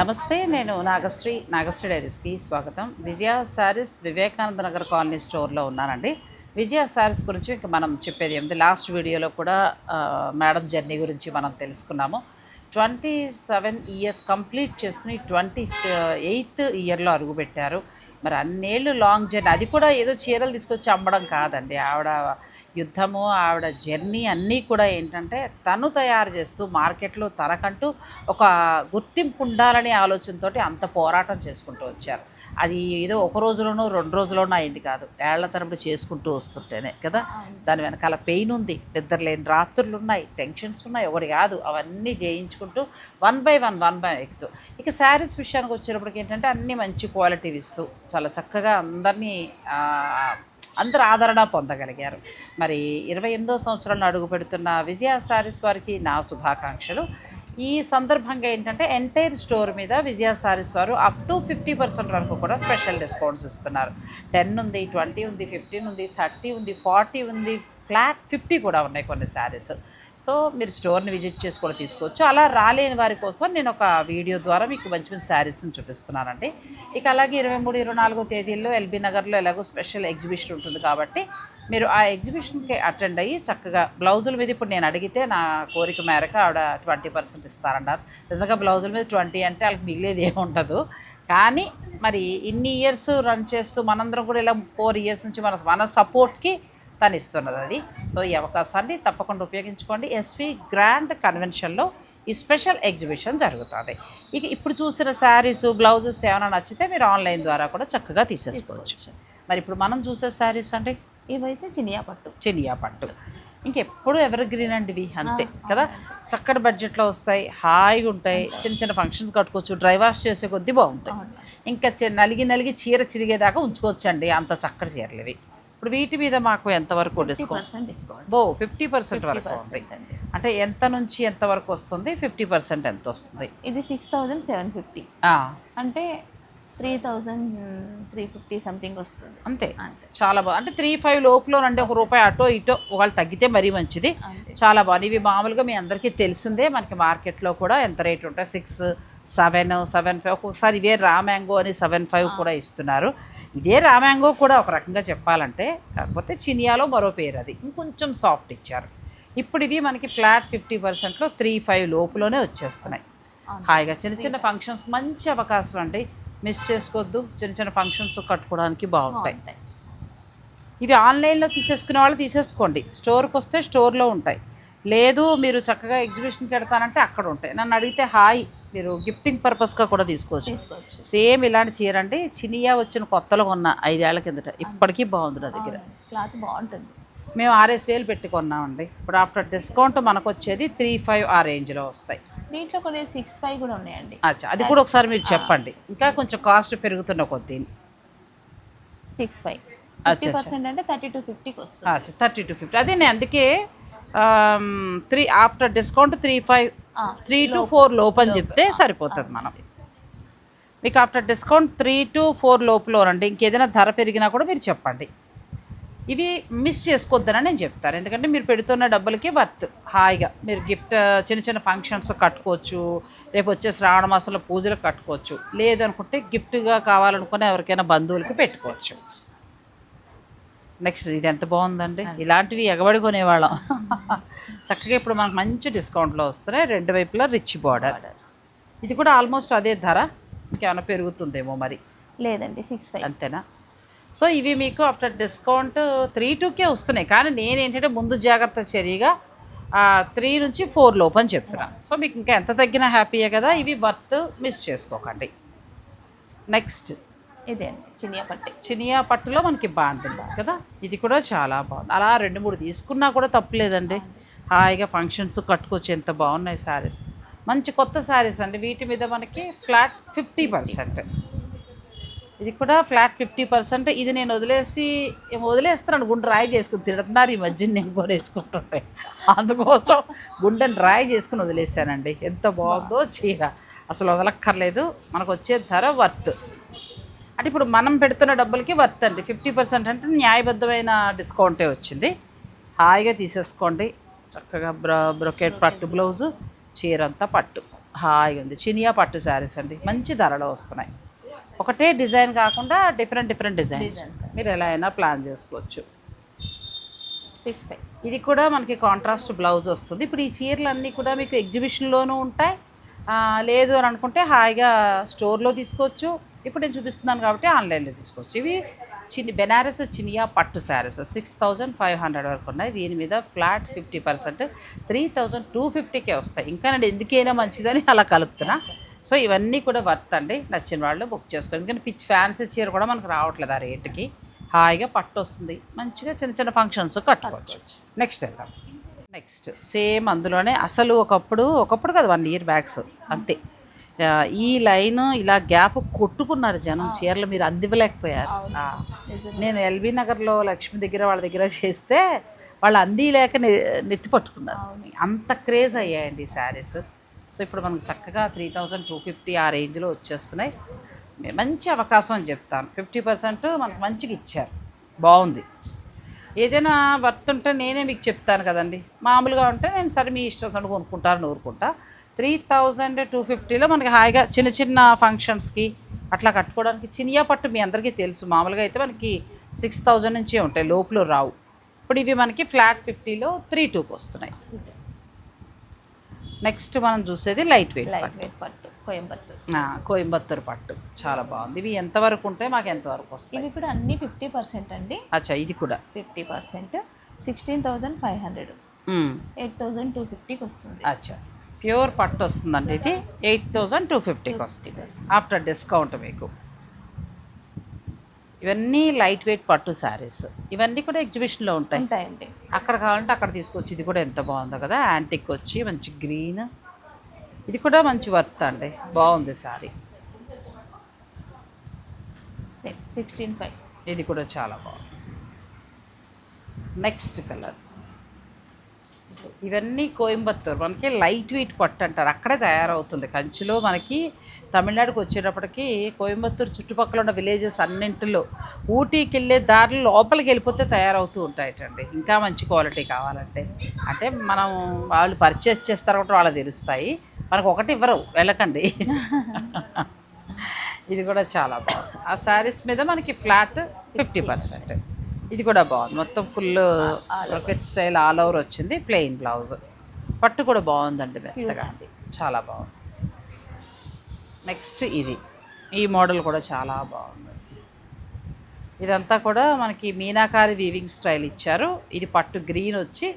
నమస్తే నేను నాగశ్రీ నాగశ్రీ డైరీస్కి స్వాగతం. విజయ శారీస్ వివేకానంద నగర్ కాలనీ స్టోర్లో ఉన్నానండి. విజయ శారీస్ గురించి ఇంకా మనం చెప్పేది ఏమిటి లాస్ట్ వీడియోలో కూడా మేడం జర్నీ గురించి మనం తెలుసుకున్నాము. ట్వంటీ సెవెన్ ఇయర్స్ కంప్లీట్ చేసుకుని ట్వంటీ ఎయిత్ ఇయర్లో అడుగుపెట్టారు. మరి అన్నేళ్ళు లాంగ్ జర్నీ. అది కూడా ఏదో చీరలు తీసుకొచ్చి అమ్మడం కాదండి. ఆవిడ యుద్ధము ఆవిడ జర్నీ అన్నీ కూడా ఏంటంటే తను తయారు చేస్తూ మార్కెట్లో తనకంటూ ఒక గుర్తింపు ఉండాలనే ఆలోచనతోటి అంత పోరాటం చేసుకుంటూ వచ్చారు. అది ఏదో ఒక రోజులోనో రెండు రోజులోనో అయింది కాదు. ఏళ్ళ తరబడి చేసుకుంటూ వస్తుంటేనే కదా? దాని వెనకాల పెయిన్ ఉంది. నిద్ర లేని రాత్రులు ఉన్నాయి టెన్షన్స్ ఉన్నాయి. ఒకటి కాదు అవన్నీ జయించుకుంటూ one by one one by ఎక్కుతూ. ఇక శారీస్ విషయానికి వచ్చేటప్పటికి ఏంటంటే అన్నీ మంచి క్వాలిటీ ఇస్తూ చాలా చక్కగా అందరినీ అందరు ఆదరణ పొందగలిగారు. మరి ఇరవై ఎనిమిదో సంవత్సరంలో అడుగు పెడుతున్న విజయ శారీస్ వారికి నా శుభాకాంక్షలు. ఈ సందర్భంగా ఏంటంటే ఎంటైర్ స్టోర్ మీద విజయ సారీస్ వారు అప్ టు ఫిఫ్టీ పర్సెంట్ వరకు కూడా స్పెషల్ డిస్కౌంట్స్ ఇస్తున్నారు. టెన్ ఉంది ట్వంటీ ఉంది ఫిఫ్టీన్ ఉంది థర్టీ ఉంది ఫార్టీ ఉంది ఫ్లాట్ ఫిఫ్టీ కూడా ఉన్నాయి కొన్ని శారీస్ సో మీరు స్టోర్ని విజిట్ చేసి కూడా తీసుకోవచ్చు. అలా రాలేని వారి కోసం నేను ఒక వీడియో ద్వారా మీకు మంచి మంచి శారీస్ని చూపిస్తున్నానండి. ఇక అలాగే ఇరవై మూడు ఇరవై నాలుగో తేదీల్లో ఎల్బీ నగర్లో ఎలాగో స్పెషల్ ఎగ్జిబిషన్ ఉంటుంది కాబట్టి మీరు ఆ ఎగ్జిబిషన్కి అటెండ్ అయ్యి చక్కగా బ్లౌజుల మీద ఇప్పుడు నేను అడిగితే నా కోరిక మేరకు ఆవిడ ట్వంటీ పర్సెంట్ ఇస్తారన్నారు. నిజంగా బ్లౌజుల మీద ట్వంటీ అంటే వాళ్ళకి మిగిలేదు ఏముండదు ఉండదు. కానీ మరి ఇన్ని ఇయర్స్ రన్ చేస్తూ మనందరం కూడా ఇలా ఫోర్ ఇయర్స్ నుంచి మన మన సపోర్ట్కి తను ఇస్తున్నది అది సో ఈ అవకాశాన్ని తప్పకుండా ఉపయోగించుకోండి. ఎస్వి గ్రాండ్ కన్వెన్షన్లో ఈ స్పెషల్ ఎగ్జిబిషన్ జరుగుతుంది. ఇక ఇప్పుడు చూసిన శారీస్ బ్లౌజెస్ ఏమైనా నచ్చితే మీరు ఆన్లైన్ ద్వారా కూడా చక్కగా తీసేసుకోవచ్చు. మరి ఇప్పుడు మనం చూసే శారీస్ అంటే? ఇవైతే చినియా పట్టు. చినియా పట్టు. ఇంకెప్పుడు ఎవర్ గ్రీన్ అండి ఇవి అంతే కదా చక్కటి బడ్జెట్లో వస్తాయి హాయిగా ఉంటాయి చిన్న చిన్న ఫంక్షన్స్ కట్టుకోవచ్చు డ్రై వాష్ చేసే కొద్దీ బాగుంటాయి. ఇంకా నలిగి నలిగి చీర చిరిగేదాకా ఉంచుకోవచ్చండి అంత చక్కటి చీరలు ఇవి ఇప్పుడు వీటి మీద మాకు ఎంతవరకు డిస్కౌంట్ బో ఫిఫ్టీ పర్సెంట్ వరకు ఉంది. అంటే ఎంత నుంచి ఎంత వరకు వస్తుంది? ఫిఫ్టీ పర్సెంట్ ఎంత వస్తుంది? ఇది సిక్స్ థౌజండ్ సెవెన్ ఫిఫ్టీ అంటే three thousand three fifty something వస్తుంది. అంతే. చాలా బాగుంది అంటే త్రీ ఫైవ్ లోపులోనండి ఒక రూపాయి అటో ఇటో ఒకవేళ తగ్గితే మరీ మంచిది. చాలా బాగుంది ఇవి మామూలుగా మీ అందరికీ తెలిసిందే మనకి మార్కెట్లో కూడా ఎంత రేట్ ఉంటాయి? సిక్స్ సెవెన్ సెవెన్ ఫైవ్ ఒక్కొక్కసారి ఇవే రా మ్యాంగో అని సెవెన్ ఫైవ్ కూడా ఇస్తున్నారు. ఇదే రా మ్యాంగో కూడా ఒక రకంగా చెప్పాలంటే కాకపోతే చినియాలో మరో పేరు అది. ఇంకొంచెం సాఫ్ట్ ఇచ్చారు. ఇప్పుడు ఇవి మనకి ఫ్లాట్ ఫిఫ్టీ పర్సెంట్లో త్రీ ఫైవ్ లోపులోనే వచ్చేస్తున్నాయి. హాయిగా చిన్న చిన్న ఫంక్షన్స్ మంచి అవకాశం అండి. మిస్ చేసుకోవద్దు. చిన్న చిన్న ఫంక్షన్స్ కట్టుకోవడానికి బాగుంటాయి. ఇవి ఆన్లైన్లో తీసేసుకునే వాళ్ళు తీసేసుకోండి. స్టోర్కి వస్తే స్టోర్లో ఉంటాయి. లేదు మీరు చక్కగా ఎగ్జిబిషన్కి వెళ్తానంటే అక్కడ ఉంటాయి. నన్ను అడిగితే హాయ్ మీరు గిఫ్టింగ్ పర్పస్గా కూడా తీసుకోవచ్చు. తీసుకోవచ్చు. సేమ్ ఇలాంటి చీర అండి. చినియా వచ్చిన కొత్తలో ఉన్న ఐదేళ్ళ కిందట. ఇప్పటికీ బాగుంది నా దగ్గర. క్లాత్ బాగుంటుంది. మేము ఆర్ఎస్ వేలు పెట్టుకున్నామండి ఇప్పుడు ఆఫ్టర్ డిస్కౌంట్ మనకు వచ్చేది త్రీ ఫైవ్ ఆ రేంజ్లో వస్తాయి. దీంట్లో కొన్ని సిక్స్ ఫైవ్ కూడా ఉన్నాయండి. అచ్చా అది కూడా ఒకసారి మీరు చెప్పండి. ఇంకా కొంచెం కాస్ట్ పెరుగుతున్న కొద్దీ. Six five. ఫిఫ్టీ. పర్సెంట్ అంటే థర్టీ టు ఫిఫ్టీకి వస్తుంది. Thirty to fifty. అదే నేను అందుకే three after discount three five three to four లోపు అని చెప్తే సరిపోతుంది మనం. మీకు after discount three to four లోపులో రండి ఇంకేదైనా ధర పెరిగినా కూడా మీరు చెప్పండి. ఇవి మిస్ చేసుకోవద్దని నేను చెప్తాను. ఎందుకంటే మీరు పెడుతున్న డబ్బులకి వర్త్ హాయిగా. మీరు గిఫ్ట్ చిన్న చిన్న ఫంక్షన్స్ కట్టుకోవచ్చు. రేపు వచ్చే శ్రావణ మాసంలో పూజలు కట్టుకోవచ్చు. లేదనుకుంటే గిఫ్ట్గా కావాలనుకునే ఎవరికైనా బంధువులకి పెట్టుకోవచ్చు. నెక్స్ట్ ఇది ఎంత బాగుందండి. ఇలాంటివి ఎగబడి కొనేవాళ్ళం చక్కగా ఇప్పుడు మనకు మంచి డిస్కౌంట్లో వస్తున్నాయి. రెండు వైపులా రిచ్ బార్డర్ ఇది కూడా ఆల్మోస్ట్ అదే ధర. ఇంకేమైనా పెరుగుతుందేమో మరి. లేదండి సిక్స్ ఫైవ్ అంతేనా? సో ఇవి మీకు ఆఫ్టర్ డిస్కౌంట్ త్రీ టూకే వస్తున్నాయి. కానీ నేను ఏంటంటే ముందు జాగ్రత్త చర్యగా త్రీ నుంచి ఫోర్ లోపు అని చెప్తున్నాను సో మీకు ఇంకా ఎంత తగ్గినా హ్యాపీయే కదా. ఇవి వర్త్ మిస్ చేసుకోకండి. నెక్స్ట్ ఇదే అండి. చినియా పట్టే చినియా పట్టులో మనకి బాగుంటుంది కదా. ఇది కూడా చాలా బాగుంది. అలా రెండు మూడు తీసుకున్నా కూడా తప్పులేదండి. హాయిగా ఫంక్షన్స్ కట్టుకోవచ్చు ఎంత బాగున్నాయి శారీస్ మంచి కొత్త శారీస్ అండి. వీటి మీద మనకి ఫ్లాట్ ఫిఫ్టీ పర్సెంట్ ఇది కూడా ఫ్లాట్ ఫిఫ్టీ పర్సెంట్ ఇది నేను వదిలేసి వదిలేస్తున్నాను. గుండె రాయి చేసుకుని తిడుతున్నారు ఈ మధ్య నేను కూడా వేసుకుంటుంటే. అందుకోసం గుండెని రాయి చేసుకుని వదిలేసానండి ఎంత బాగుందో చీర. అసలు వదలక్కర్లేదు. మనకు వచ్చే ధర వర్త్ అంటే ఇప్పుడు మనం పెడుతున్న డబ్బులకి వర్త్ అండి. ఫిఫ్టీ పర్సెంట్ అంటే న్యాయబద్ధమైన డిస్కౌంటే వచ్చింది. హాయిగా తీసేసుకోండి. చక్కగా బ్ర బ్రొకెట్ పట్టు బ్లౌజు చీర అంతా పట్టు. హాయిగా ఉంది. చినియా పట్టు శారీస్ అండి. మంచి ధరలో వస్తున్నాయి. ఒకటే డిజైన్ కాకుండా డిఫరెంట్ డిఫరెంట్ డిజైన్స్. మీరు ఎలా అయినా ప్లాన్ చేసుకోవచ్చు. సిక్స్ ఫైవ్ ఇది కూడా మనకి కాంట్రాస్ట్ బ్లౌజ్ వస్తుంది. ఇప్పుడు ఈ చీరలు అన్నీ కూడా మీకు ఎగ్జిబిషన్లోనూ ఉంటాయి. లేదు అని అనుకుంటే హాయిగా స్టోర్లో తీసుకోవచ్చు. ఇప్పుడు నేను చూపిస్తున్నాను కాబట్టి ఆన్లైన్లో తీసుకోవచ్చు. ఇవి చిన్ని బెనారస్ చినియా పట్టు saris. Six thousand five hundred వరకు ఉన్నాయి. దీని మీద flat fifty percent three thousand two fifty K వస్తాయి. ఇంకా నేను ఎందుకైనా మంచిదని అలా కలుపుతున్నా. సో ఇవన్నీ కూడా వర్త్ అండి. నచ్చిన వాళ్ళు బుక్ చేసుకోండి. ఎందుకంటే పిచ్ ఫ్యాన్సీ చీర కూడా మనకు రావట్లేదు ఆ రేటుకి హాయిగా పట్టు వస్తుంది. మంచిగా చిన్న చిన్న ఫంక్షన్స్ కట్టుకోవచ్చు. నెక్స్ట్ వెళ్దాం నెక్స్ట్ సేమ్ అందులోనే అసలు ఒకప్పుడు ఒకప్పుడు కాదు వన్ ఇయర్ బ్యాగ్స్ అంతే. ఈ లైన్ ఇలా గ్యాప్ కొట్టుకున్నారు జనం చీరలు మీరు అందివ్వలేకపోయారు. నేను ఎల్బీ నగర్లో లక్ష్మి దగ్గర వాళ్ళ దగ్గర చేస్తే వాళ్ళు అందిలేక నె- నెత్తి పట్టుకున్నారు. అంత క్రేజ్ అయ్యాయండి ఈ శారీస్ సో ఇప్పుడు మనకు చక్కగా త్రీ థౌజండ్ టూ ఫిఫ్టీ ఆ రేంజ్లో వచ్చేస్తున్నాయి. మంచి అవకాశం అని చెప్తాను. ఫిఫ్టీ పర్సెంట్ మనకు మంచిగా ఇచ్చారు. బాగుంది. ఏదైనా వర్త్ ఉంటే నేనే మీకు చెప్తాను కదండి. మామూలుగా ఉంటే నేను సరే మీ ఇష్టం కొనుక్కుంటారని ఊరుకుంటా. త్రీ థౌజండ్ టూ ఫిఫ్టీలో మనకి హాయిగా చిన్న చిన్న ఫంక్షన్స్కి అట్లా కట్టుకోవడానికి చినియా పట్టు మీ అందరికీ తెలుసు. మామూలుగా అయితే మనకి సిక్స్ థౌజండ్ నుంచే ఉంటాయి. లోపల రావు. ఇప్పుడు ఇవి మనకి ఫ్లాట్ ఫిఫ్టీలో త్రీ టూకి వస్తున్నాయి. నెక్స్ట్ మనం చూసేది లైట్ వెయిట్ లైట్ వెయిట్ పట్టు కోయంబత్తూర్. కోయంబత్తూరు పట్టు. చాలా బాగుంది. ఇవి ఎంతవరకు ఉంటాయి మాకు ఎంతవరకు వస్తాయి? ఇవి కూడా అన్ని ఫిఫ్టీ పర్సెంట్ అండి. అచ్చా ఇది కూడా. Fifty percent sixteen thousand five hundred. Eight thousand two ఫిఫ్టీకి వస్తుంది. అచ్చా. ప్యూర్ పట్టు వస్తుందండి ఇది. ఎయిట్ థౌజండ్ టూ ఫిఫ్టీకి వస్తుంది. ఆఫ్టర్ డిస్కౌంట్ మీకు. ఇవన్నీ లైట్ వెయిట్ పట్టు శారీస్. ఇవన్నీ కూడా ఎగ్జిబిషన్లో ఉంటాయి. ఉంటాయండి. అక్కడ కావాలంటే అక్కడ తీసుకొచ్చి ఇది కూడా ఎంత బాగుందో కదా యాంటిక్ వచ్చి మంచి గ్రీన్. ఇది కూడా మంచి వర్త్ అండి. బాగుంది శారీ. సిక్స్టీన్ ఫైవ్ ఇది కూడా చాలా బాగుంది. నెక్స్ట్ కలర్ ఇవన్నీ కోయంబత్తూర్. మనకి లైట్ వెయిట్ పట్టు అంటారు. అక్కడే తయారవుతుంది. కంచిలో మనకి తమిళనాడుకి వచ్చేటప్పటికి కోయంబత్తూర్ చుట్టుపక్కల ఉన్న విలేజెస్ అన్నింటిలో ఊటీకి వెళ్ళే దారిలో లోపలికి వెళ్ళిపోతే తయారవుతూ ఉంటాయటండి. ఇంకా మంచి క్వాలిటీ కావాలంటే. అంటే మనం వాళ్ళు పర్చేస్ చేస్తారు కాబట్టి వాళ్ళకి తెలుస్తాయి. మనకు ఒకటి ఇవ్వరు. వెళ్ళకండి. ఇది కూడా చాలా బాగుంది. ఆ శారీస్ మీద మనకి ఫ్లాట్ ఫిఫ్టీ పర్సెంట్. ఇది కూడా బాగుంది. మొత్తం ఫుల్ రొకెట్ స్టైల్ ఆల్ ఓవర్ వచ్చింది. ప్లెయిన్ బ్లౌజ్ పట్టు కూడా బాగుందండి మెత్తగా. చాలా బాగుంది. నెక్స్ట్ ఇది. ఈ మోడల్ కూడా చాలా బాగుంది. ఇదంతా కూడా మనకి మీనాకారి వీవింగ్ స్టైల్ ఇచ్చారు. ఇది పట్టు గ్రీన్ వచ్చి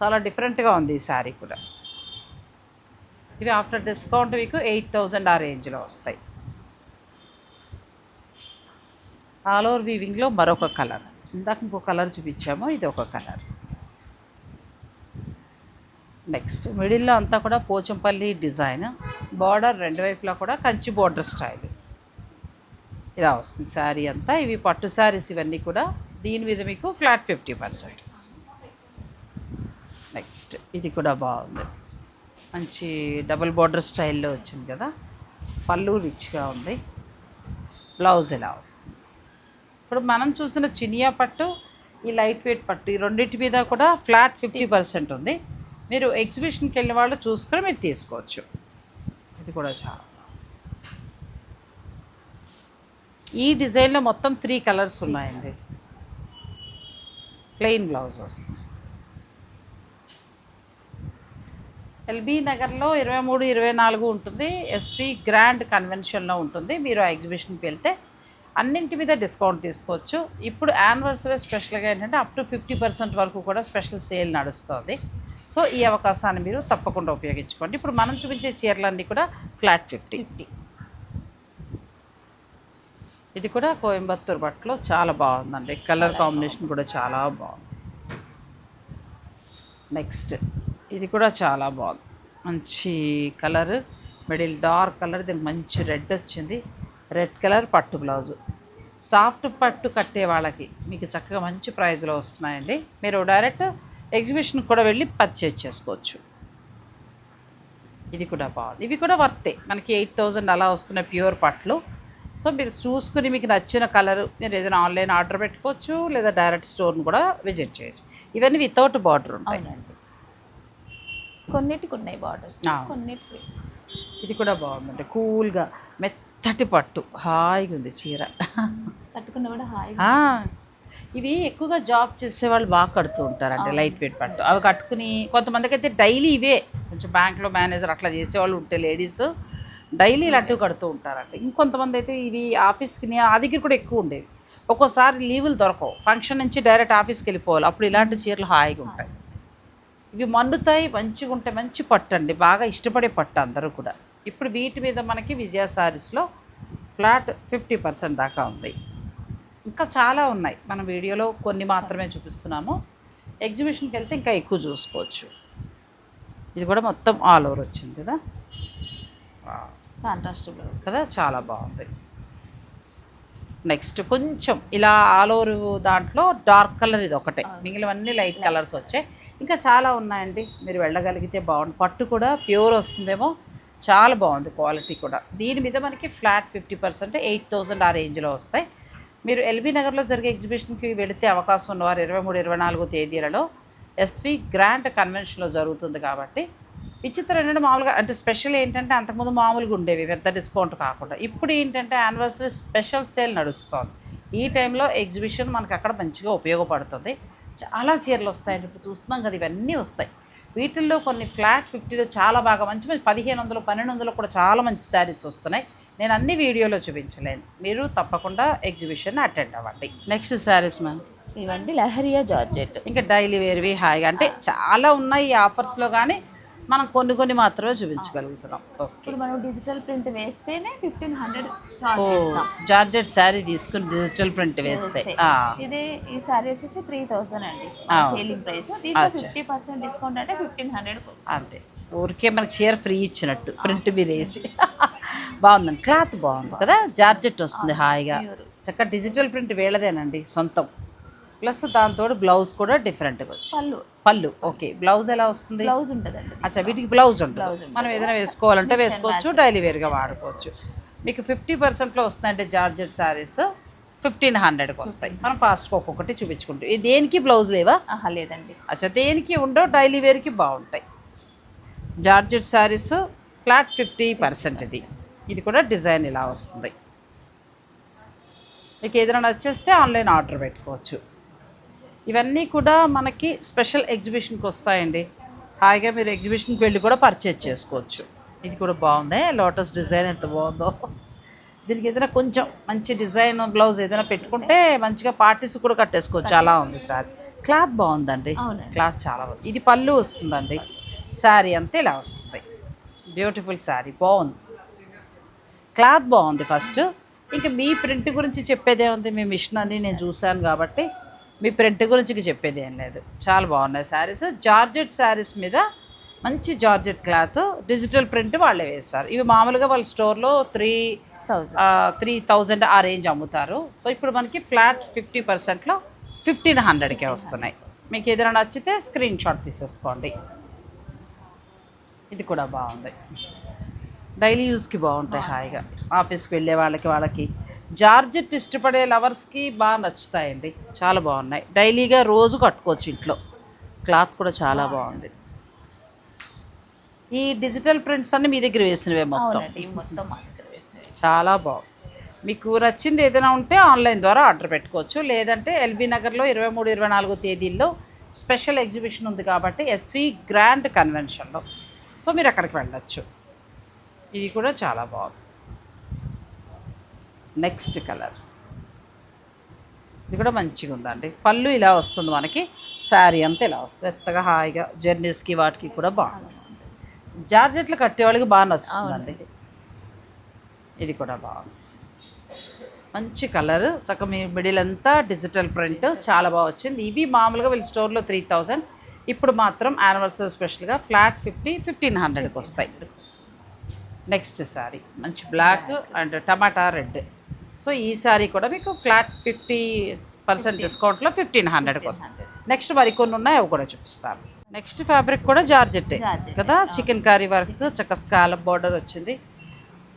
చాలా డిఫరెంట్గా ఉంది ఈ శారీ కూడా. ఇవి ఆఫ్టర్ డిస్కౌంట్ మీకు ఎయిట్ థౌజండ్ ఆ రేంజ్లో వస్తాయి. ఆల్ ఓవర్ వీవింగ్లో మరొక కలర్ ఇందాక ఇంకో కలర్ చూపించాము ఇది ఒక కలర్. నెక్స్ట్ మిడిల్లో అంతా కూడా పోచంపల్లి డిజైన్. బార్డర్ రెండు వైపులా కూడా కంచి బార్డర్ స్టైల్ ఇలా వస్తుంది శారీ అంతా. ఇవి పట్టు శారీస్ ఇవన్నీ కూడా. దీని మీద మీకు ఫ్లాట్ ఫిఫ్టీ పర్సెంట్ నెక్స్ట్ ఇది కూడా బాగుంది. మంచి డబుల్ బార్డర్ స్టైల్లో వచ్చింది కదా. పళ్ళు రిచ్గా ఉంది. బ్లౌజ్ ఇలా వస్తుంది. ఇప్పుడు మనం చూసిన చినియా పట్టు ఈ లైట్ వెయిట్ పట్టు ఈ రెండింటి మీద కూడా ఫ్లాట్ ఫిఫ్టీ పర్సెంట్ ఉంది. మీరు ఎగ్జిబిషన్కి వెళ్ళిన వాళ్ళు చూసుకొని మీరు తీసుకోవచ్చు. ఇది కూడా చాలా ఈ డిజైన్లో మొత్తం త్రీ కలర్స్ ఉన్నాయండి. ప్లెయిన్ బ్లౌజ్ వస్తుంది. ఎల్బీ నగర్లో ఇరవై మూడు ఇరవై నాలుగు ఉంటుంది. ఎస్వి గ్రాండ్ కన్వెన్షన్లో ఉంటుంది. మీరు ఆ ఎగ్జిబిషన్కి వెళ్తే అన్నింటి మీద డిస్కౌంట్ తీసుకోవచ్చు. ఇప్పుడు యానివర్సరీ స్పెషల్గా ఏంటంటే అప్ టు ఫిఫ్టీ పర్సెంట్ వరకు కూడా స్పెషల్ సేల్ నడుస్తుంది. సో ఈ అవకాశాన్ని మీరు తప్పకుండా ఉపయోగించుకోండి. ఇప్పుడు మనం చూపించే చీరలన్నీ కూడా ఫ్లాట్ ఫిఫ్టీ. ఫిఫ్టీ. ఇది కూడా కోయంబత్తూర్ బట్టలో. చాలా బాగుందండి. కలర్ కాంబినేషన్ కూడా చాలా బాగుంది. నెక్స్ట్ ఇది కూడా చాలా బాగుంది. మంచి కలర్. Middle dark colour. దీనికి మంచి రెడ్ వచ్చింది. రెడ్ కలర్ పట్టు బ్లౌజు. సాఫ్ట్ పట్టు కట్టే వాళ్ళకి మీకు చక్కగా మంచి ప్రైజ్లో వస్తున్నాయండి. మీరు డైరెక్ట్ ఎగ్జిబిషన్కి కూడా వెళ్ళి పర్చేజ్ చేసుకోవచ్చు. ఇది కూడా బాగుంది. ఇవి కూడా వర్తే. మనకి ఎయిట్ థౌజండ్ అలా వస్తున్నాయి ప్యూర్ పట్లు. సో మీరు చూసుకుని మీకు నచ్చిన కలర్ మీరు ఏదైనా ఆన్లైన్ ఆర్డర్ పెట్టుకోవచ్చు లేదా డైరెక్ట్ స్టోర్ని కూడా విజిట్ చేయొచ్చు. ఇవన్నీ వితౌట్ బార్డర్ ఉంటాయి. అవునండి. కొన్నిటికి ఉన్నాయి బార్డర్స్. కొన్నిటికి. ఇది కూడా బాగుందండి. కూల్గా మెత్తటి పట్టు. హాయిగా ఉంది చీర. కట్టుకున్న కూడా హాయి ఇవి ఎక్కువగా జాబ్ చేసే వాళ్ళు బాగా కడుతూ ఉంటారంటే లైట్ వెయిట్ పట్టు. అవి కట్టుకుని కొంతమందికి అయితే డైలీ ఇవే. కొంచెం బ్యాంక్లో మేనేజర్ అట్లా చేసేవాళ్ళు ఉంటే లేడీస్. డైలీ లడ్డు కడుతూ ఉంటారంట ఇంకొంతమంది అయితే ఇవి ఆఫీస్కి ఆ దగ్గర కూడా ఎక్కువ ఉండేవి. ఒక్కోసారి లీవులు దొరకవు. ఫంక్షన్ నుంచి డైరెక్ట్ ఆఫీస్కి వెళ్ళిపోవాలి. అప్పుడు ఇలాంటి చీరలు హాయిగా ఉంటాయి. ఇవి మండుతాయి మంచిగా ఉంటాయి మంచి పట్టు అండి బాగా ఇష్టపడే పట్టు అందరూ కూడా. ఇప్పుడు వీటి మీద మనకి విజయ సారీస్లో ఫ్లాట్ ఫిఫ్టీ పర్సెంట్ దాకా ఉంది. ఇంకా చాలా ఉన్నాయి. మన వీడియోలో కొన్ని మాత్రమే చూపిస్తున్నాము. ఎగ్జిబిషన్కి వెళ్తే ఇంకా ఎక్కువ చూసుకోవచ్చు. ఇది కూడా మొత్తం ఆల్ ఓవర్ వచ్చింది కదా? బ్లౌజ్ కదా? చాలా బాగుంది. నెక్స్ట్ కొంచెం ఇలా ఆల్ ఓవర్ దాంట్లో డార్క్ కలర్ ఇది ఒకటే. మిగిలినవన్నీ లైట్ కలర్స్ వచ్చాయి. ఇంకా చాలా ఉన్నాయండి. మీరు వెళ్ళగలిగితే బాగుంది పట్టు కూడా ప్యూర్ వస్తుందేమో. చాలా బాగుంది క్వాలిటీ కూడా. దీని మీద మనకి flat fifty percent eight thousand ఆ రేంజ్లో వస్తాయి. మీరు ఎల్బీ నగర్లో జరిగే ఎగ్జిబిషన్కి వెళితే అవకాశం ఉన్నవారు ఇరవై మూడు ఇరవై నాలుగు తేదీలలో ఎస్వి గ్రాండ్ కన్వెన్షన్లో జరుగుతుంది కాబట్టి విచిత్రం ఏంటంటే మామూలుగా అంటే స్పెషల్ ఏంటంటే అంతకుముందు మామూలుగా ఉండేవి పెద్ద డిస్కౌంట్ కాకుండా. ఇప్పుడు ఏంటంటే యానివర్సరీ స్పెషల్ సేల్ నడుస్తుంది. ఈ టైంలో ఎగ్జిబిషన్ మనకు అక్కడ మంచిగా ఉపయోగపడుతుంది. చాలా చీరలు వస్తాయండి. ఇప్పుడు చూస్తున్నాం కదా ఇవన్నీ వస్తాయి. వీటిల్లో కొన్ని ఫ్లాట్ ఫిఫ్టీలో చాలా బాగా మంచి మంచి పదిహేను వందలు పన్నెండు వందలు కూడా చాలా మంచి శారీస్ వస్తున్నాయి. నేను అన్ని వీడియోలో చూపించలేను. మీరు తప్పకుండా ఎగ్జిబిషన్ అటెండ్ అవ్వండి. నెక్స్ట్ శారీస్ మ్యామ్ ఇవండి లహరియా జార్జెట్. ఇంకా డైలీ వేర్వి హాయిగా. అంటే చాలా ఉన్నాయి ఈ ఆఫర్స్లో కానీ మనం కొన్ని కొన్ని మాత్రమే చూపించగలుగుతున్నాం. ఇప్పుడు మనం డిజిటల్ ప్రింట్ వేస్తేనే ఫిఫ్టీన్ హండ్రెడ్ జార్జెట్ శారీ తీసుకుని డిజిటల్ ప్రింట్ వేస్తే. ఇదే ఈ సారీ వచ్చేసి త్రీ థౌసండ్ అండి. Selling price. Fifty percent discount అంటే ఫిఫ్టీన్ హండ్రెడ్ అంతే. ఊరికే మనకి చీర ఫ్రీ ఇచ్చినట్టు ప్రింట్ మీరు వేసి. బాగుందండి. క్లాత్ బాగుంది కదా? జార్జెట్ వస్తుంది హాయిగా. చక్కగా డిజిటల్ ప్రింట్ వేళదేనండి సొంతం. ప్లస్ దాంతో బ్లౌజ్ కూడా డిఫరెంట్గా వచ్చింది పళ్ళు. పళ్ళు. ఓకే. బ్లౌజ్ ఎలా వస్తుంది? బ్లౌజ్ ఉంటుందండి. అచ్చా వీటికి బ్లౌజ్ ఉంటుంది. ఉంటుంది. మనం ఏదైనా వేసుకోవాలంటే వేసుకోవచ్చు డైలీ వేర్గా వాడుకోవచ్చు. మీకు ఫిఫ్టీ పర్సెంట్లో వస్తాయంటే జార్జెట్ శారీస్ ఫిఫ్టీన్ హండ్రెడ్కి వస్తాయి. మనం ఫాస్ట్గా ఒక్కొక్కటి చూపించుకుంటాం ఇది దేనికి బ్లౌజ్ లేవా? లేదండి. అచ్చా దేనికి ఉండవు డైలీ వేర్కి బాగుంటాయి. Georgette saris flat fifty percent ఇది ఇది కూడా డిజైన్ ఇలా వస్తుంది. మీకు ఏదైనా నచ్చేస్తే ఆన్లైన్ ఆర్డర్ పెట్టుకోవచ్చు. ఇవన్నీ కూడా మనకి స్పెషల్ ఎగ్జిబిషన్కి వస్తాయండి. హాయిగా మీరు ఎగ్జిబిషన్కి వెళ్ళి కూడా పర్చేజ్ చేసుకోవచ్చు. ఇది కూడా బాగుంది. లోటస్ డిజైన్ ఎంత బాగుందో. దీనికి ఏదైనా కొంచెం మంచి డిజైన్ బ్లౌజ్ ఏదైనా పెట్టుకుంటే మంచిగా పార్టీస్ కూడా కట్టేసుకోవచ్చు. అలా ఉంది సార్. క్లాత్ బాగుందండి. క్లాత్ చాలా బాగుంది. ఇది పళ్ళు వస్తుందండి. శారీ అంతా ఇలా వస్తుంది. బ్యూటిఫుల్ శారీ బాగుంది. క్లాత్ బాగుంది ఫస్ట్. ఇంకా మీ ప్రింట్ గురించి చెప్పేదే ఉంది మీ మిషన్ అని నేను చూశాను కాబట్టి. మీ ప్రింట్ గురించి చెప్పేది ఏం లేదు. చాలా బాగున్నాయి శారీస్. జార్జెట్ శారీస్ మీద మంచి జార్జెట్ క్లాత్ డిజిటల్ ప్రింట్ వాళ్ళే వేస్తారు. ఇవి మామూలుగా వాళ్ళ స్టోర్లో త్రీ త్రీ థౌజండ్ ఆ రేంజ్ అమ్ముతారు. సో ఇప్పుడు మనకి ఫ్లాట్ ఫిఫ్టీ పర్సెంట్లో ఫిఫ్టీన్ హండ్రెడ్కే వస్తున్నాయి. మీకు ఏదైనా నచ్చితే స్క్రీన్ షాట్ తీసేసుకోండి. ఇది కూడా బాగుంది. డైలీ యూస్కి బాగుంటాయి హాయిగా. ఆఫీస్కి వెళ్ళే వాళ్ళకి వాళ్ళకి జార్జెట్ ఇష్టపడే లవర్స్కి బాగా నచ్చుతాయండి. చాలా బాగున్నాయి. డైలీగా రోజు కట్టుకోవచ్చు ఇంట్లో. క్లాత్ కూడా చాలా బాగుంది. ఈ డిజిటల్ ప్రింట్స్ అన్ని మీ దగ్గర వేసినవే మొత్తం. మొత్తం మా దగ్గర వేసినవి. చాలా బాగుంది. మీకు నచ్చింది ఏదైనా ఉంటే ఆన్లైన్ ద్వారా ఆర్డర్ పెట్టుకోవచ్చు. లేదంటే ఎల్బీ నగర్లో ఇరవై మూడు ఇరవై నాలుగు తేదీల్లో స్పెషల్ ఎగ్జిబిషన్ ఉంది కాబట్టి ఎస్వి గ్రాండ్ కన్వెన్షన్లో. సో మీరు అక్కడికి వెళ్ళచ్చు. ఇది కూడా చాలా బాగుంది. Next colour. ఇది కూడా మంచిగా ఉందండి. పళ్ళు ఇలా వస్తుంది మనకి. శారీ అంతా ఇలా వస్తుంది. ఎత్తగా హాయిగా జర్నీస్కి వాటికి కూడా బాగుంది. జార్జెట్లు కట్టే వాళ్ళకి బాగా నచ్చుతుందండి. ఇది కూడా బాగుంది. మంచి కలర్. చక్క మీ మిడిల్ అంతా డిజిటల్ ప్రింట్. చాలా బాగా వచ్చింది. ఇవి మామూలుగా వీళ్ళ స్టోర్లో త్రీ థౌజండ్. ఇప్పుడు మాత్రం యానివర్సరీ స్పెషల్గా ఫ్లాట్ ఫిఫ్టీ ఫిఫ్టీన్ హండ్రెడ్కి వస్తాయి. నెక్స్ట్ శారీ. మంచి black and tomato red. So ఈ శారీ కూడా మీకు ఫ్లాట్ ఫిఫ్టీ పర్సెంట్ డిస్కౌంట్లో ఫిఫ్టీన్ హండ్రెడ్కి వస్తుంది. నెక్స్ట్ మరికొన్ని ఉన్నాయి అవి కూడా చూపిస్తాను. నెక్స్ట్ ఫ్యాబ్రిక్ కూడా జార్జెట్టే కదా? చికెన్ కర్రీ వర్క్ చక్క స్కాలప్ బార్డర్ వచ్చింది.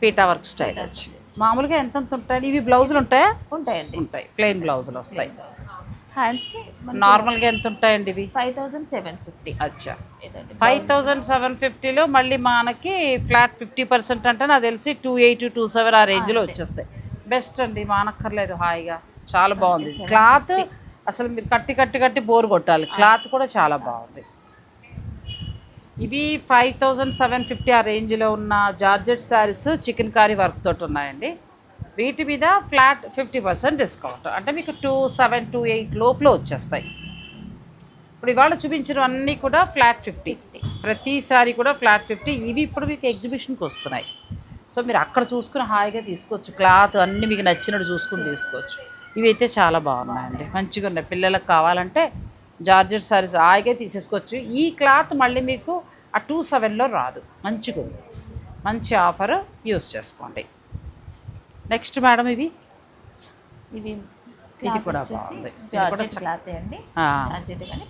పీటా వర్క్ స్టైల్ వచ్చింది. మామూలుగా ఎంతెంత ఉంటాయి ఇవి బ్లౌజులు ఉంటాయా? ఉంటాయండి. ఉంటాయి. ప్లెయిన్ బ్లౌజులు వస్తాయి. హ్యాండ్స్కి నార్మల్గా ఎంత ఉంటాయండి ఇవి? Five thousand seven fifty. అచ్చా. ఫైవ్ థౌజండ్ సెవెన్ ఫిఫ్టీలో మళ్ళీ మనకి ఫ్లాట్ ఫిఫ్టీ పర్సెంట్ అంటే నాకు తెలిసి టూ ఎయిటీ టూ సెవెన్ ఆ రేంజ్లో వచ్చేస్తాయి. బెస్ట్ అండి మానక్కర్లేదు హాయిగా. చాలా బాగుంది. క్లాత్ అసలు మీరు కట్టి కట్టి కట్టి బోర్ కొట్టాలి. క్లాత్ కూడా చాలా బాగుంది. ఇవి ఫైవ్ థౌజండ్ సెవెన్ ఫిఫ్టీ ఆ రేంజ్లో ఉన్న georgette saris chicken curry work తోటి ఉన్నాయండి. వీటి మీద ఫ్లాట్ ఫిఫ్టీ పర్సెంట్ డిస్కౌంట్. అంటే మీకు టూ సెవెన్ టూ ఎయిట్ లోపల వచ్చేస్తాయి. ఇప్పుడు ఇవాళ చూపించినవన్నీ కూడా ఫ్లాట్ ఫిఫ్టీ. ప్రతిసారి కూడా ఫ్లాట్ ఫిఫ్టీ. ఇవి ఇప్పుడు మీకు ఎగ్జిబిషన్కి వస్తున్నాయి. సో మీరు అక్కడ చూసుకుని హాయిగా తీసుకోవచ్చు. క్లాత్ అన్నీ మీకు నచ్చినట్టు చూసుకుని తీసుకోవచ్చు. ఇవి అయితే చాలా బాగున్నాయండి. మంచిగా ఉన్నాయి. పిల్లలకు కావాలంటే జార్జెట్ సారీస్ హాయిగా తీసేసుకోవచ్చు. ఈ క్లాత్ మళ్ళీ మీకు ఆ టూ సెవెన్లో రాదు. మంచిగా ఉంది. మంచి ఆఫర్ యూస్ చేసుకోండి. నెక్స్ట్ మేడం ఇవి? ఇవి ఇది కూడా బాగుంది. క్లాత్ అండి.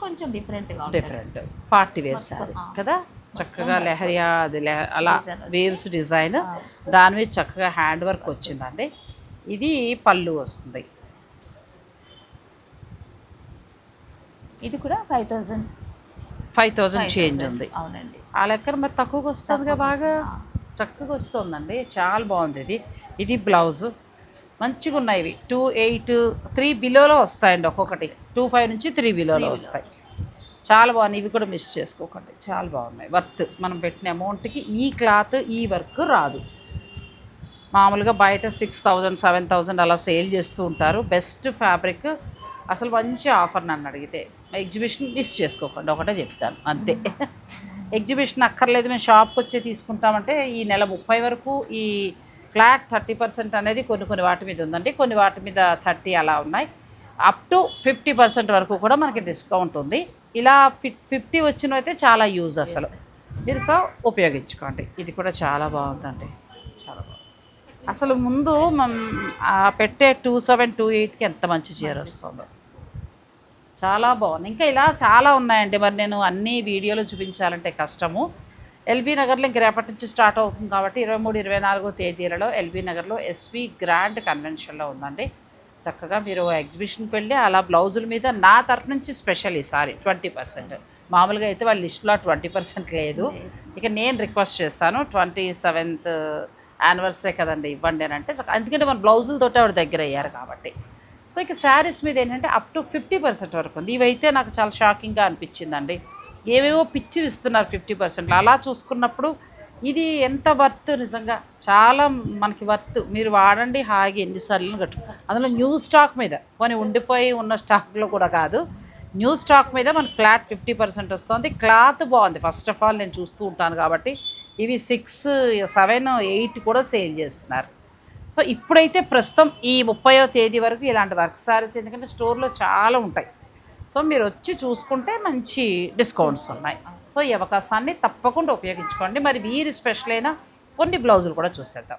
కొంచెం డిఫరెంట్గా ఉంటుంది. డిఫరెంట్ పార్టీ వేర్ శారీ కదా? చక్కగా లెహరియా అది లెహ- అలా. Waves design. దాని మీద చక్కగా హ్యాండ్ వర్క్ వచ్చిందండి. ఇది పళ్ళు వస్తుంది. ఇది కూడా five thousand five thousand change ఉంది. అవునండి. ఆ లెక్కన మరి తక్కువకి వస్తుందిగా బాగా? చక్కగా వస్తుందండి. చాలా బాగుంది ఇది. ఇది బ్లౌజ్. మంచిగా ఉన్నాయి ఇవి. టూ ఎయిట్ త్రీ బిలోలో వస్తాయండి ఒక్కొక్కటి. టూ ఫైవ్ నుంచి త్రీ బిలోలో వస్తాయి. చాలా బాగున్నాయి. ఇవి కూడా మిస్ చేసుకోకండి. చాలా బాగున్నాయి. వర్త్ మనం పెట్టిన అమౌంట్కి ఈ క్లాత్ ఈ వర్క్ రాదు. మామూలుగా బయట సిక్స్ థౌజండ్ సెవెన్ థౌజండ్ అలా సేల్ చేస్తూ ఉంటారు. బెస్ట్ ఫ్యాబ్రిక్ అసలు మంచి ఆఫర్ నన్ను అడిగితే. ఎగ్జిబిషన్ మిస్ చేసుకోకండి. ఒకటే చెప్తాను. అంతే. ఎగ్జిబిషన్ అక్కర్లేదు. మేము షాప్కి వచ్చి తీసుకుంటామంటే ఈ నెల ముప్పై వరకు ఈ ఫ్లాట్ థర్టీ పర్సెంట్ అనేది కొన్ని కొన్ని వాటి మీద ఉందండి. కొన్ని వాటి మీద థర్టీ అలా ఉన్నాయి. అప్ టు ఫిఫ్టీ పర్సెంట్ వరకు కూడా మనకి డిస్కౌంట్ ఉంది. ఇలా ఫిఫ్ ఫిఫ్టీ వచ్చినవైతే చాలా యూజ్ అసలు. మీరు సో ఉపయోగించుకోండి. ఇది కూడా చాలా బాగుందండి. చాలా బాగుంది. అసలు ముందు పెట్టే టూ సెవెన్ టూ ఎయిట్కి ఎంత మంచి చీర వస్తుందో. చాలా బాగుంది. ఇంకా ఇలా చాలా ఉన్నాయండి. మరి నేను అన్ని వీడియోలు చూపించాలంటే కష్టము. ఎల్బీ నగర్లో ఇంక రేపటి నుంచి స్టార్ట్ అవుతుంది కాబట్టి ఇరవై మూడు ఇరవై నాలుగో తేదీలలో ఎల్బీ నగర్లో ఎస్వి గ్రాండ్ కన్వెన్షన్లో ఉందండి. చక్కగా మీరు ఎగ్జిబిషన్కి వెళ్ళి అలా బ్లౌజుల మీద నా తరఫు నుంచి స్పెషల్ ఈసారి ట్వంటీ పర్సెంట్ మామూలుగా అయితే వాళ్ళ లిస్టులో ట్వంటీ పర్సెంట్ లేదు. ఇక నేను రిక్వెస్ట్ చేస్తాను ట్వంటీ సెవెంత్ యానివర్సరీ కదండి ఇవ్వండి అని అంటే ఎందుకంటే మన బ్లౌజులతోటి ఆవిడ దగ్గర అయ్యారు కాబట్టి. సో ఇక శారీస్ మీద ఏంటంటే అప్ టు ఫిఫ్టీ పర్సెంట్ వరకు ఉంది. ఇవైతే నాకు చాలా షాకింగ్గా అనిపించిందండి. ఏవేవో పిచ్చి ఇస్తున్నారు ఫిఫ్టీ పర్సెంట్లో అలా చూసుకున్నప్పుడు ఇది ఎంత వర్త్ నిజంగా? చాలా మనకి వర్త్ మీరు వాడండి హాయిగా ఎన్నిసార్లు కట్టు. అందులో న్యూ స్టాక్ మీద కొన్ని ఉండిపోయి ఉన్న స్టాక్లో కూడా కాదు న్యూ స్టాక్ మీద మనకి క్లాత్ ఫిఫ్టీ పర్సెంట్ వస్తుంది. క్లాత్ బాగుంది. ఫస్ట్ ఆఫ్ ఆల్ నేను చూస్తూ ఉంటాను కాబట్టి ఇవి సిక్స్ సెవెన్ ఎయిట్ కూడా సేల్ చేస్తున్నారు. సో ఇప్పుడైతే ప్రస్తుతం ఈ ముప్పయో తేదీ వరకు ఇలాంటి వర్క్ సారీస్ ఎందుకంటే స్టోర్లో చాలా ఉంటాయి. సో మీరు వచ్చి చూసుకుంటే మంచి డిస్కౌంట్స్ ఉన్నాయి. సో ఈ అవకాశాన్ని తప్పకుండా ఉపయోగించుకోండి. మరి వీరి స్పెషల్ అయిన కొన్ని బ్లౌజులు కూడా చూసేద్దాం.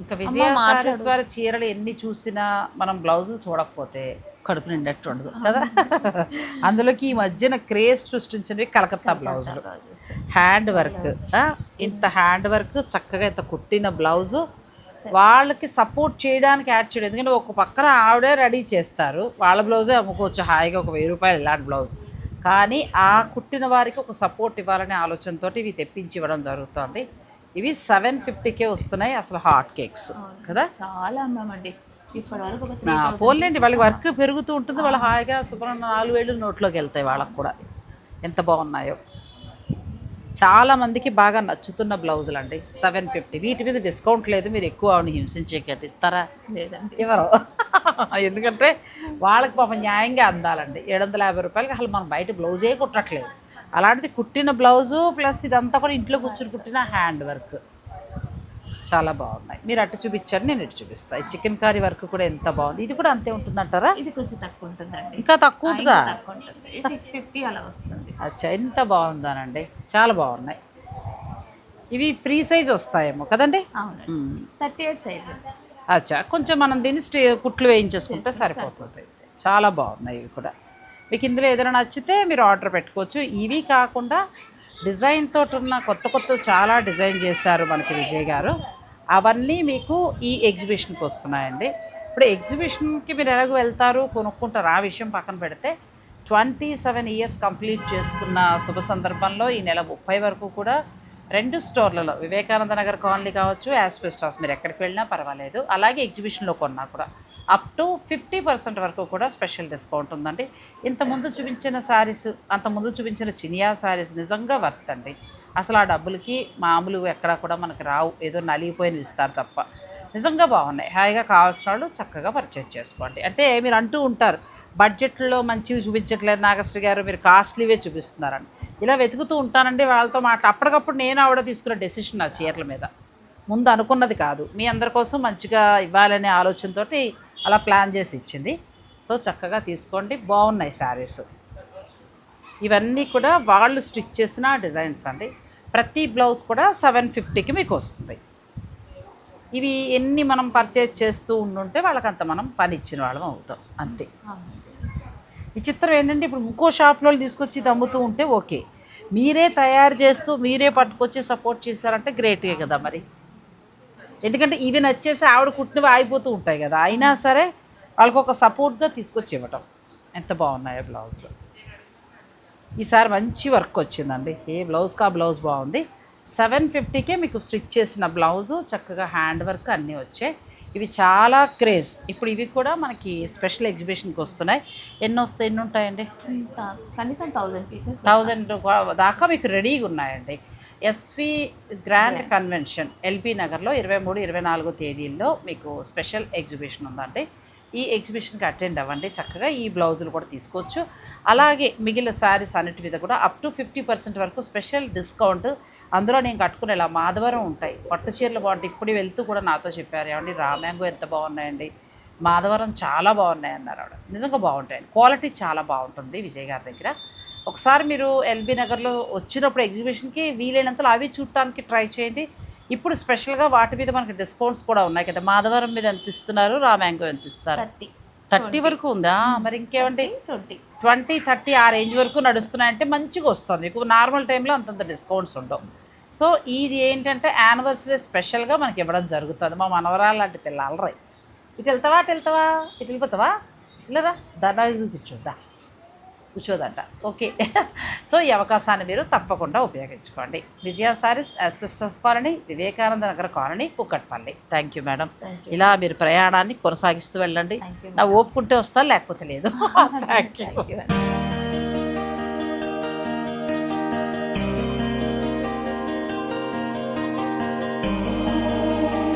ఇంకా విజయ. సారీస్ వారి చీరలు ఎన్ని చూసినా మనం బ్లౌజులు చూడకపోతే కడుపు నిండట్టు ఉండదు కదా? అందులోకి ఈ మధ్యన క్రేజ్ సృష్టించినవి కలకత్తా బ్లౌజులు. Hand work. ఇంత హ్యాండ్ వర్క్ చక్కగా ఇంత కుట్టిన బ్లౌజు. వాళ్ళకి సపోర్ట్ చేయడానికి యాడ్ చేయడం. ఎందుకంటే ఒక పక్కన ఆవిడే రెడీ చేస్తారు. వాళ్ళ బ్లౌజే అమ్ముకోవచ్చు. హాయిగా ఒక వెయ్యి రూపాయలు ఇలాంటి బ్లౌజ్. కానీ ఆ కుట్టిన వారికి ఒక సపోర్ట్ ఇవ్వాలనే ఆలోచనతో ఇవి తెప్పించి ఇవ్వడం జరుగుతుంది. ఇవి సెవెన్ ఫిఫ్టీకే వస్తున్నాయి అసలు హాట్ కేక్స్. కదా? చాలా అమ్మామండి. పోన్లేండి వాళ్ళకి వర్క్ పెరుగుతూ ఉంటుంది. వాళ్ళు హాయిగా శుభ్రంగా నాలుగు వేలు నోట్లోకి వెళ్తాయి వాళ్ళకి కూడా. ఎంత బాగున్నాయో. చాలా మందికి బాగా నచ్చుతున్న బ్లౌజులు అండి. Seven fifty. వీటి మీద డిస్కౌంట్ లేదు. మీరు ఎక్కువ ఆవిడ హింసించేకట్ ఇస్తారా? లేదండి. ఎవరు? ఎందుకంటే వాళ్ళకి పాపం న్యాయంగా అందాలండి. ఏడు వందల యాభై రూపాయలకి అసలు మనం బయట బ్లౌజే కుట్టట్లేదు. అలాంటిది కుట్టిన బ్లౌజు ప్లస్ ఇదంతా కూడా ఇంట్లో కూర్చుని కుట్టిన హ్యాండ్ వర్క్. చాలా బాగున్నాయి. మీరు అటు చూపించండి నేను ఇటు చూపిస్తాను చికెన్ కర్రీ వర్క్ కూడా ఎంత బాగుంది. ఇది కూడా అంతే ఉంటుందంటారా? ఇది కొంచెం తక్కువ ఉంటుందండి. ఇంకా తక్కువ ఉంటుందా? ఉంటుంది సిక్స్ ఫిఫ్టీ అలా వస్తుంది. అచ్చా ఎంత బాగుందానండి. చాలా బాగున్నాయి. ఇవి ఫ్రీ సైజ్ వస్తాయేమో కదండి. Thirty eight size. అచ్చా కొంచెం మనం దీన్ని స్టే కుట్లు వేయించేసుకుంటే సరిపోతుంది. చాలా బాగున్నాయి ఇవి కూడా. మీకు ఇందులో ఏదైనా నచ్చితే మీరు ఆర్డర్ పెట్టుకోవచ్చు. ఇవి కాకుండా డిజైన్ తోటి ఉన్న కొత్త కొత్త చాలా డిజైన్ చేశారు మనకి విజయ్ గారు. అవన్నీ మీకు ఈ ఎగ్జిబిషన్కి వస్తున్నాయండి. ఇప్పుడు ఎగ్జిబిషన్కి మీరు ఎలాగో వెళ్తారు కొనుక్కుంటారు ఆ విషయం పక్కన పెడితే ట్వంటీ సెవెన్ ఇయర్స్ కంప్లీట్ చేసుకున్న శుభ సందర్భంలో ఈ నెల ముప్పై వరకు కూడా రెండు స్టోర్లలో వివేకానంద నగర్ కాలనీ కావచ్చు యాస్పెస్ట్ హౌస్ మీరు ఎక్కడికి వెళ్ళినా పర్వాలేదు. అలాగే ఎగ్జిబిషన్లో కొన్నా కూడా. అప్ టు ఫిఫ్టీ పర్సెంట్ వరకు కూడా స్పెషల్ డిస్కౌంట్ ఉందండి. ఇంతకుముందు చూపించిన శారీస్ అంతకుముందు చూపించిన చినియా శారీస్ నిజంగా వర్త్ అండి. అసలు ఆ డబ్బులకి మామూలు ఎక్కడా కూడా మనకు రావు. ఏదో నలిగిపోయిన ఇస్తారు తప్ప. నిజంగా బాగున్నాయి. హాయిగా కావాల్సిన వాళ్ళు చక్కగా పర్చేజ్ చేసుకోండి. అంటే మీరు అంటూ ఉంటారు బడ్జెట్లో మంచివి చూపించట్లేదు నాగశ్రీ గారు మీరు కాస్ట్లీవే చూపిస్తున్నారని. ఇలా వెతుకుతూ ఉంటానండి వాళ్ళతో మాట్లా అప్పటికప్పుడు నేను ఆవిడ తీసుకున్న డెసిషన్ నా చీరల మీద. ముందు అనుకున్నది కాదు. మీ అందరి కోసం మంచిగా ఇవ్వాలనే ఆలోచనతోటి అలా ప్లాన్ చేసి ఇచ్చింది. సో చక్కగా తీసుకోండి. బాగున్నాయి శారీస్. ఇవన్నీ కూడా వాళ్ళు స్టిచ్ చేసిన డిజైన్స్ అండి. ప్రతి బ్లౌజ్ కూడా సెవెన్ ఫిఫ్టీకి మీకు వస్తుంది. ఇవి ఎన్ని మనం పర్చేజ్ చేస్తూ ఉండుంటే వాళ్ళకంత మనం పని ఇచ్చిన వాళ్ళం అవుతాం. అంతే. ఈ చిత్రం ఏంటంటే ఇప్పుడు ఇంకో షాప్లో తీసుకొచ్చి దమ్ముతూ అమ్ముతూ ఉంటే ఓకే. మీరే తయారు చేస్తూ మీరే పట్టుకొచ్చి సపోర్ట్ చేశారంటే గ్రేటే కదా మరి. ఎందుకంటే ఇవి నచ్చేసి ఆవిడ కుట్టినవి ఆగిపోతూ ఉంటాయి కదా. అయినా సరే వాళ్ళకి ఒక సపోర్ట్గా తీసుకొచ్చి ఇవ్వటం. ఎంత బాగున్నాయో బ్లౌజులు. ఈసారి మంచి వర్క్ వచ్చిందండి. ఏ బ్లౌజ్కి ఆ బ్లౌజ్ బాగుంది. సెవెన్ ఫిఫ్టీకే మీకు స్టిచ్ చేసిన బ్లౌజు చక్కగా హ్యాండ్ వర్క్ అన్నీ వచ్చాయి. ఇవి చాలా క్రేజ్. ఇప్పుడు ఇవి కూడా మనకి స్పెషల్ ఎగ్జిబిషన్కి వస్తున్నాయి. ఎన్ని వస్తాయి ఎన్ని ఉంటాయండి? కనీసం థౌజండ్ పీసెస్ థౌజండ్ దాకా మీకు రెడీగా ఉన్నాయండి. ఎస్వి గ్రాండ్ కన్వెన్షన్ ఎల్బీ నగర్లో ఇరవై మూడు ఇరవై నాలుగో తేదీల్లో మీకు స్పెషల్ ఎగ్జిబిషన్ ఉందండి. ఈ ఎగ్జిబిషన్కి అటెండ్ అవ్వండి. చక్కగా ఈ బ్లౌజులు కూడా తీసుకోవచ్చు. అలాగే మిగిలిన శారీస్ అన్నిటి మీద కూడా అప్ టు ఫిఫ్టీ పర్సెంట్ వరకు స్పెషల్ డిస్కౌంట్ అందులో నేను కట్టుకునేలా మాధవరం ఉంటాయి. పట్టు చీరలు బాగుంటాయి ఇప్పుడు వెళ్తూ కూడా నాతో చెప్పారు. ఏమండి రామ్యాంగో ఎంత బాగున్నాయండి? మాధవరం చాలా బాగున్నాయి అన్నారు ఆవిడ. నిజంగా బాగుంటాయండి. క్వాలిటీ చాలా బాగుంటుంది విజయ్ గారి దగ్గర. ఒకసారి మీరు ఎల్బీ నగర్లో వచ్చినప్పుడు ఎగ్జిబిషన్కి వీలైనంతలో అవి చూడటానికి ట్రై చేయండి. ఇప్పుడు స్పెషల్గా వాటి మీద మనకి డిస్కౌంట్స్ కూడా ఉన్నాయి కదా. మాధవరం మీద ఎంత ఇస్తున్నారు? రామ్యాంగో ఎంత ఇస్తారు? థర్టీ. థర్టీ వరకు ఉందా? మరి ఇంకేమండి? Twenty twenty. థర్టీ ఆ రేంజ్ వరకు నడుస్తున్నాయంటే మంచిగా వస్తుంది. మీకు నార్మల్ టైంలో అంతంత డిస్కౌంట్స్ ఉండవు. సో ఇది ఏంటంటే యానివర్సరీ స్పెషల్గా మనకి ఇవ్వడం జరుగుతుంది. మా మనవరాలు లాంటి పిల్ల అలరై ఇటు వెళ్తావా అటు వెళ్తావా ఇటు వెళ్ళిపోతావా? ఇల్లరా దాదా కూర్చోద్దా కూర్చోదంట. ఓకే. సో ఈ అవకాశాన్ని మీరు తప్పకుండా ఉపయోగించుకోండి. Vijaya Sarees asbestos colony Vivekananda Nagar colony Kukatpally thank you madam. ఇలా మీరు ప్రయాణాన్ని కొనసాగిస్తూ వెళ్ళండి. నా ఓపుకుంటే వస్తా లేకపోతే లేదు. Thank you.